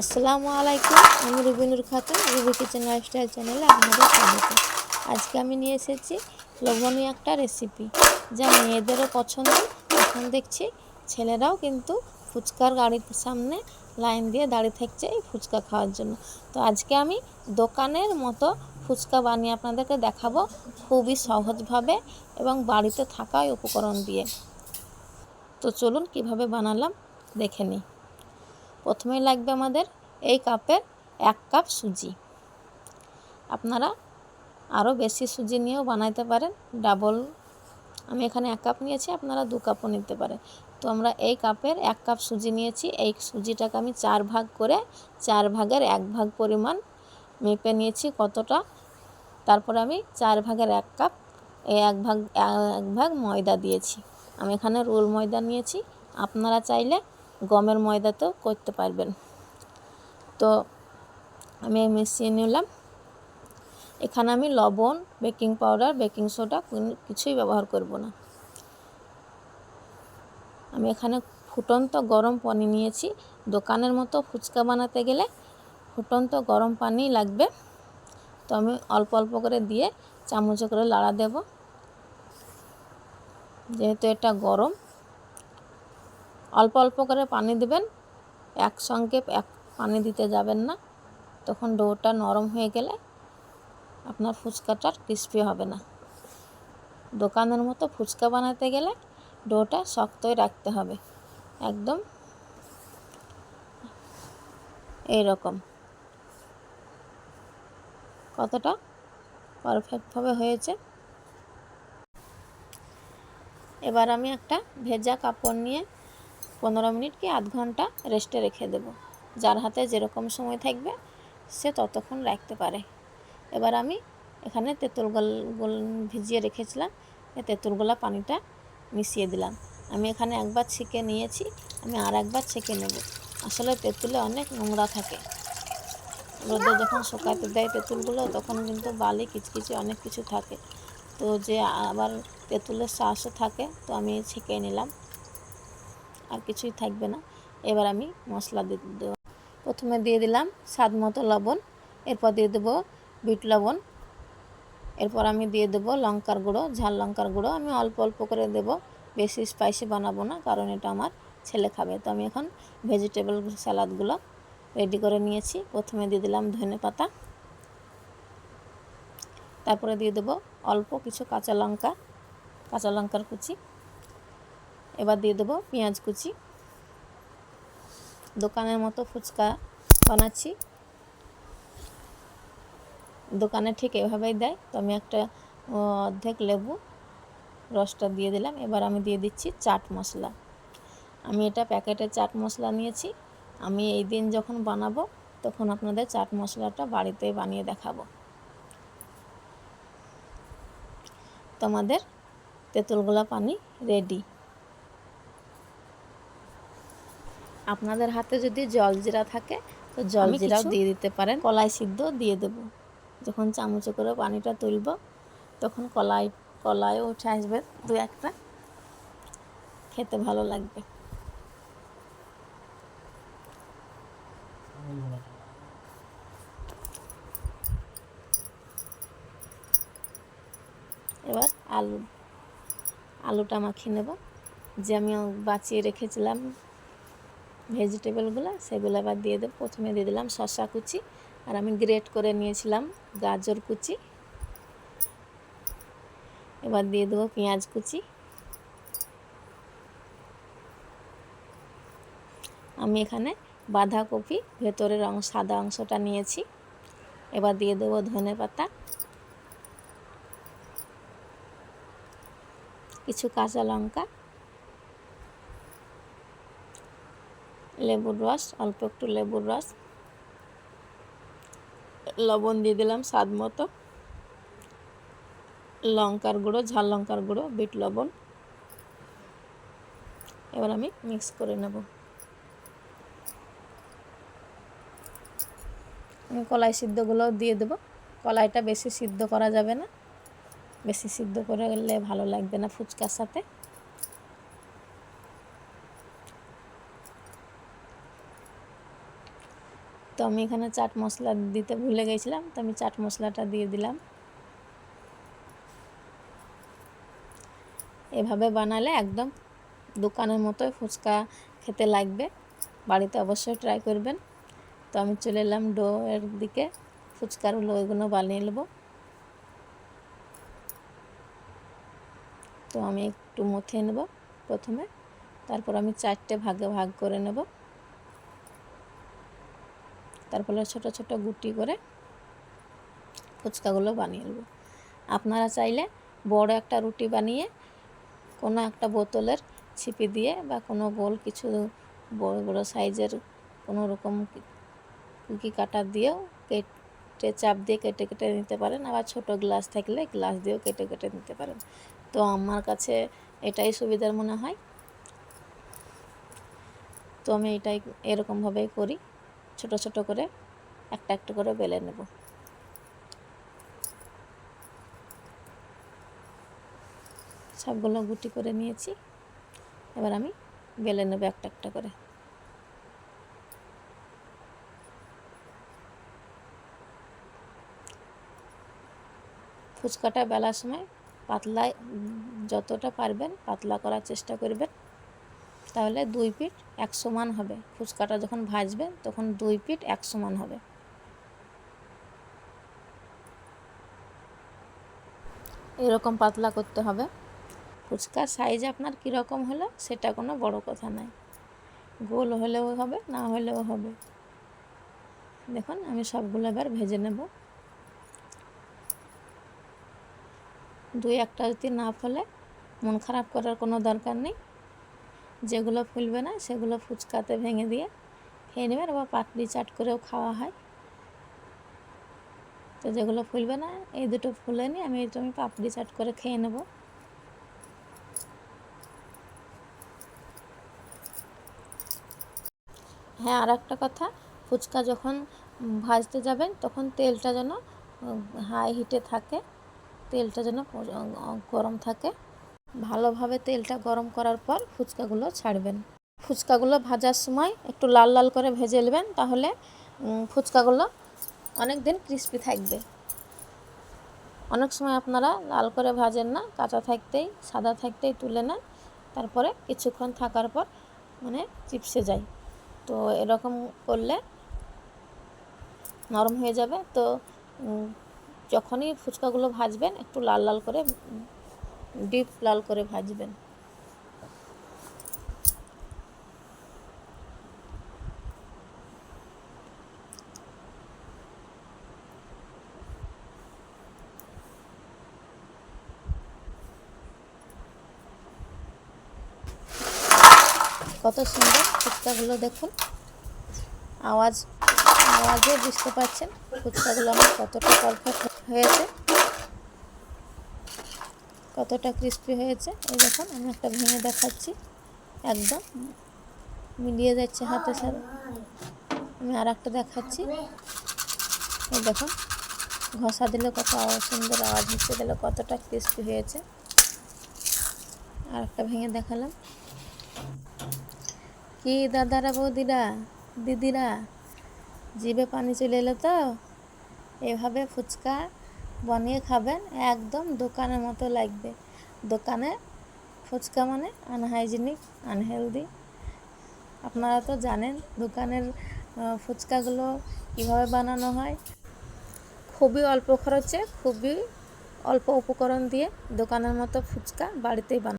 আসসালামু আলাইকুম, আমি রুবিনুর খাতুন, রুবি কিচেন লাইফস্টাইল চ্যানেলে আপনাদের স্বাগত। আজকে আমি নিয়ে এসেছি লোভনীয় একটা রেসিপি যা মেয়েদেরও পছন্দ। এখন দেখছি ছেলেরাও কিন্তু ফুচকার গাড়ির সামনে লাইন দিয়ে দাঁড়িয়ে থাকছে এই ফুচকা খাওয়ার জন্য। তো আজকে আমি দোকানের মতো ফুচকা বানিয়ে আপনাদেরকে দেখাবো খুবই সহজভাবে এবং বাড়িতে থাকা উপকরণ দিয়ে। তো চলুন কীভাবে বানালাম, দেখে নিই। প্রথমেই লাগবে আমাদের এই কাপের এক কাপ সুজি। আপনারা আরও বেশি সুজি নিয়েও বানাইতে পারেন ডাবল আমি এখানে এক কাপ নিয়েছি, আপনারা দু কাপও নিতে পারেন। তো আমরা এই কাপের এক কাপ সুজি নিয়েছি, এই সুজিটাকে আমি চার ভাগ করে, চার ভাগের এক ভাগ পরিমাণ মেপে নিয়েছি কতটা। তারপরে আমি চার ভাগের এক কাপ, এই এক ভাগ এক ভাগ ময়দা দিয়েছি। আমি এখানে রোল ময়দা নিয়েছি। আপনারা চাইলে গমের ময়দাতেও করতে পারবেন। তো আমি মিশিয়ে নিলাম। এখানে আমি লবণ বেকিং পাউডার বেকিং সোডা কিছুই ব্যবহার করব না। আমি এখানে ফুটন্ত গরম পানি নিয়েছি। দোকানের মতো ফুচকা বানাতে গেলে ফুটন্ত গরম পানি লাগবে। তো আমি অল্প অল্প করে দিয়ে চামচে করে লাড়া দেব। যেহেতু এটা গরম অল্প অল্প করে পানি দেবেন। একসঙ্গে এক পানি দিতে যাবেন না। তখন ডোটা নরম হয়ে গেলে আপনার ফুচকাটা ক্রিস্পি হবে না। দোকানের মতো ফুচকা বানাতে গেলে ডোটা শক্তই রাখতে হবে। একদম এই রকম কতটা পারফেক্টভাবে হয়েছে। এবার আমি একটা ভেজা কাপড় নিয়ে পনেরো মিনিট কি আধ ঘণ্টা রেস্টে রেখে দেব। যার হাতে যেরকম সময় থাকবে, সে ততক্ষণ রাখতে পারে। এবার আমি এখানে তেঁতুল গোল ভিজিয়ে রেখেছিলাম। তেঁতুল তেঁতুলগোলা পানিটা মিশিয়ে দিলাম। আমি এখানে একবার ছেঁকে নিয়েছি, আমি আর একবার ছেঁকে নেব। আসলে তেঁতুলে অনেক নোংরা থাকে। রোদে যখন শুকাতে দেয় তেঁতুলগুলো, তখন কিন্তু বালি, কিচকিচে অনেক কিছু থাকে। তো যে আবার তেঁতুলের শ্বাসও থাকে, তো আমি ছেঁকে নিলাম। আর কিছুই থাকবে না। এবার আমি মশলা দিয়ে দেবো। প্রথমে দিয়ে দিলাম স্বাদ মতো লবণ, এরপর দিয়ে দেবো বিট লবণ, এরপর আমি দিয়ে দেবো লঙ্কার গুঁড়ো, ঝাল লঙ্কার গুঁড়ো। আমি অল্প অল্প করে দেবো, বেশি স্পাইসি বানাবো না, কারণ এটা আমার ছেলে খাবে। তো আমি এখন ভেজিটেবল স্যালাদগুলো রেডি করে নিয়েছি। প্রথমে দিয়ে দিলাম ধনে পাতা। তারপরে দিয়ে দেবো অল্প কিছু কাঁচা লঙ্কা, কাঁচা লঙ্কার কুচি। এবার দিয়ে দেবো পেঁয়াজ কুচি। দোকানের মতো ফুচকা বানাচ্ছি। দোকানে ঠিক এভাবেই দেয়। তো আমি একটা অর্ধেক লেবু রসটা দিয়ে দিলাম। এবার আমি দিয়ে দিচ্ছি চাট মশলা। আমি এটা প্যাকেটে চাট মশলা নিয়েছি। আমি এই দিন যখন বানাবো, তখন আপনাদের চাট মশলাটা বাড়িতেই বানিয়ে দেখাবো। তোমাদের তেঁতুলগোলা পানি রেডি। আপনাদের হাতে যদি জলজিরা থাকে তো জলজিরাও দিয়ে দিতে পারেন। কলাই সিদ্ধ দিয়ে দেব। যখন চামচে করে পানিটা তুলব তখন কলাই কলাইও উঠে আসবে দু একটা। খেতে ভালো লাগবে। এবার আলু আলুটা মাখিয়ে নেব। যে আমি বাঁচিয়ে রেখেছিলাম ভেজিটেবলগুলো সেগুলো আবার দিয়ে দেবো। প্রথমে দিয়ে দিলাম শসা কুচি, আর আমি গ্রেট করে নিয়েছিলাম গাজর কুচি। এবার দিয়ে দেবো পেঁয়াজ কুচি। আমি এখানে বাঁধাকপি, ভেতরের অংশ সাদা অংশটা নিয়েছি। এবার দিয়ে দেবো ধনে পাতা। কিছু কাঁচা লঙ্কা। লেবুর রস, অল্প একটু লেবুর রস, লবণ দিয়ে দিলাম স্বাদ মতো, লঙ্কার গুঁড়ো, ঝাল লঙ্কার গুঁড়ো, বিট লবণ। এবার আমি মিক্স করে নেব। আমি কলাই সিদ্ধগুলোও দিয়ে দেবো। কলাইটা বেশি সিদ্ধ করা যাবে না। বেশি সিদ্ধ করে গেলে ভালো লাগবে না ফুচকার সাথে। তো আমি এখানে চাট মশলা দিতে ভুলে গেছিলাম, তো আমি চাট মশলাটা দিয়ে দিলাম। এভাবে বানালে একদম দোকানের মতোই ফুচকা খেতে লাগবে, বাড়িতে অবশ্যই ট্রাই করবেন। তো আমি চলে এলাম ডো এর দিকে ফুচকারগুলো ওইগুলো বানিয়ে নেব। তো আমি একটু মথে নেব প্রথমে, তারপর আমি চারটে ভাগে ভাগ করে নেব। তারপরে ছোট ছোট গুটি করে ফুচকাগুলো বানিয়ে নেব। আপনারা চাইলে বড় একটা রুটি বানিয়ে কোনো একটা বোতলের ছিপি দিয়ে বা কোনো গোল কিছু বড় বড় সাইজের কোনো রকম কুকি কাটা দিয়েও কেটে চাপ দিয়ে কেটে কেটে নিতে পারেন আবার ছোট গ্লাস থাকলে গ্লাস দিয়েও কেটে কেটে নিতে পারেন। তো আমার কাছে এটাই সুবিধার মনে হয়। তো আমি এটাই এরকমভাবেই করি। ছোট ছোট করে একটা একটা করে বেলে নেব। সবগুলো গুটি করে নিয়েছি। এবার আমি বেলে নেব একটা একটা করে। ফুচকাটা বেলার সময় পাতলা যতটা পারবেন পাতলা করার চেষ্টা করবেন। তাহলে দুই পিঠ এক সমান হবে। ফুচকাটা যখন ভাজবে, তখন দুই পিঠ এক সমান হবে। এরকম পাতলা করতে হবে। ফুচকার সাইজ আপনার কীরকম হলো, সেটা কোনো বড় কথা নাই গোল হলেও হবে, না হলেও হবে। দেখুন, আমি সবগুলো এবার ভেজে নেব। দুই একটা যদি না ফলে, মন খারাপ করার কোনো দরকার নেই। যেগুলো ফুলবে না, সেগুলো ফুচকাতে ভেঙে দিয়ে খেয়ে নেবেন আবার পাপড়ি চাট করেও খাওয়া হয়। তো যেগুলো ফুলবে না, এই দুটো ফুলে নিয়ে আমি এটা আমি পাপড়ি চাট করে খেয়ে নেব। হ্যাঁ আর একটা কথা, ফুচকা যখন ভাজতে যাবেন, তখন তেলটা যেন হাই হিটে থাকে, তেলটা যেন গরম থাকে। ভালোভাবে তেলটা গরম করার পর ফুচকাগুলো ছাড়বেন। ফুচকাগুলো ভাজার সময় একটু লাল লাল করে ভেজে নেবেন, তাহলে ফুচকাগুলো অনেক দিন ক্রিস্পি থাকবে। অনেক সময় আপনারা লাল করে ভাজেন না, কাঁচা থাকতেই, সাদা থাকতেই তুলে নেন, তারপরে কিছুক্ষণ থাকার পর মানে চিপসে যায়। তো এরকম করলে নরম হয়ে যাবে। তো যখনই ফুচকাগুলো ভাজবেন, একটু লাল লাল করে ডিপ লাল করে ভাজবেন। কত সুন্দর ফুচকাগুলো দেখুন। আওয়াজ, আওয়াজে বুঝতে পারছেন ফুচকাগুলো আমার কতটা পারফেক্ট হয়েছে। কতটা ক্রিস্পি হয়েছে। এই দেখুন, আমি একটা ভেঙে দেখাচ্ছি। একদম মিলিয়ে যাচ্ছে হাতের সাথে। আমি আর একটা দেখাচ্ছি। এই দেখুন, ঘষা দিলে কত সুন্দর আওয়াজ হচ্ছে, দিলে কতটা ক্রিস্পি হয়েছে। আর একটা ভেঙে দেখালাম। কি দাদারা, বৌদিরা, দিদিরা, জিভে পানি চলে এলো তো? এভাবে ফুচকা বানিয়ে খাবেন, একদম দোকানের মতো লাগবে। দোকানে ফুচকা মানে আনহাইজেনিক আনহেলদি আপনারা তো জানেন দোকানের ফুচকাগুলো কীভাবে বানানো হয়। খুবই অল্প খরচে, খুবই অল্প উপকরণ দিয়ে দোকানের মতো ফুচকা বাড়িতেই বানানো